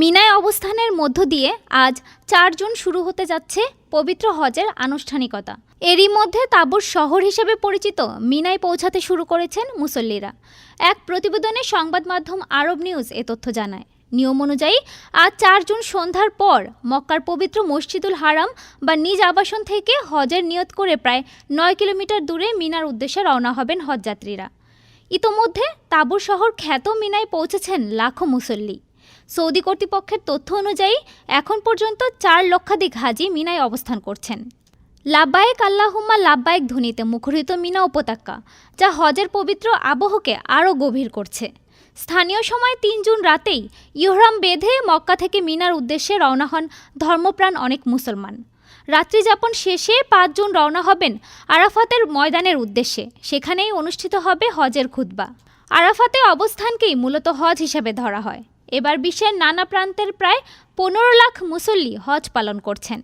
মিনায় অবস্থানের মধ্য দিয়ে আজ চার জুন শুরু হতে যাচ্ছে পবিত্র হজের আনুষ্ঠানিকতা। এরই মধ্যে তাবুর শহর হিসেবে পরিচিত মিনায় পৌঁছাতে শুরু করেছেন মুসল্লিরা। এক প্রতিবেদনে সংবাদ মাধ্যম আরব নিউজ এ তথ্য জানায়, নিয়ম অনুযায়ী আজ চার জুন সন্ধ্যার পর মক্কার পবিত্র মসজিদুল হারাম বা নিজ আবাসন থেকে হজের নিয়ত করে প্রায় নয় কিলোমিটার দূরে মিনার উদ্দেশ্যে রওনা হবেন হজযাত্রীরা। ইতোমধ্যে তাবুর শহর খ্যাত মিনায় পৌঁছেছেন লাখো মুসল্লি। সৌদি কর্তৃপক্ষের তথ্য অনুযায়ী, এখন পর্যন্ত চার লক্ষাধিক হাজি মিনায় অবস্থান করছেন। লাব্বায়েক আল্লাহুম্মা লাব্বায়েক ধ্বনিতে মুখরিত মিনা উপত্যকা, যা হজের পবিত্র আবহকে আরও গভীর করছে। স্থানীয় সময় তিন জুন রাতেই ইহরাম বেঁধে মক্কা থেকে মিনার উদ্দেশ্যে রওনা হন ধর্মপ্রাণ অনেক মুসলমান। রাত্রিযাপন শেষে পাঁচ জুন রওনা হবেন আরাফাতের ময়দানের উদ্দেশ্যে, সেখানেই অনুষ্ঠিত হবে হজের খুতবা। আরাফাতে অবস্থানকেই মূলত হজ হিসেবে ধরা হয়। এবার বিশ্বের নানা প্রান্তের প্রায় পনেরো লাখ মুসল্লি হজ পালন করছেন।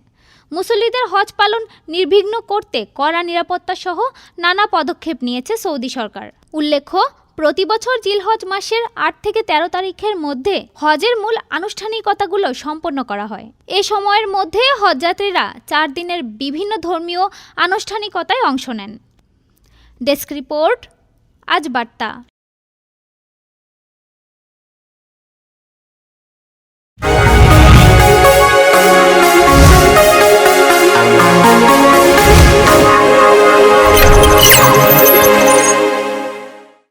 মুসল্লিদের হজ পালন নির্বিঘ্ন করতে কড়া নিরাপত্তা সহ নানা পদক্ষেপ নিয়েছে সৌদি সরকার। উল্লেখ্য, প্রতি বছর জিলহজ মাসের আট থেকে ১৩ তারিখের মধ্যে হজের মূল আনুষ্ঠানিকতাগুলো সম্পন্ন করা হয়। এ সময়ের মধ্যে হজযাত্রীরা চার দিনের বিভিন্ন ধর্মীয় আনুষ্ঠানিকতায় অংশ নেন। ডেস্ক রিপোর্ট, আজ বার্তা।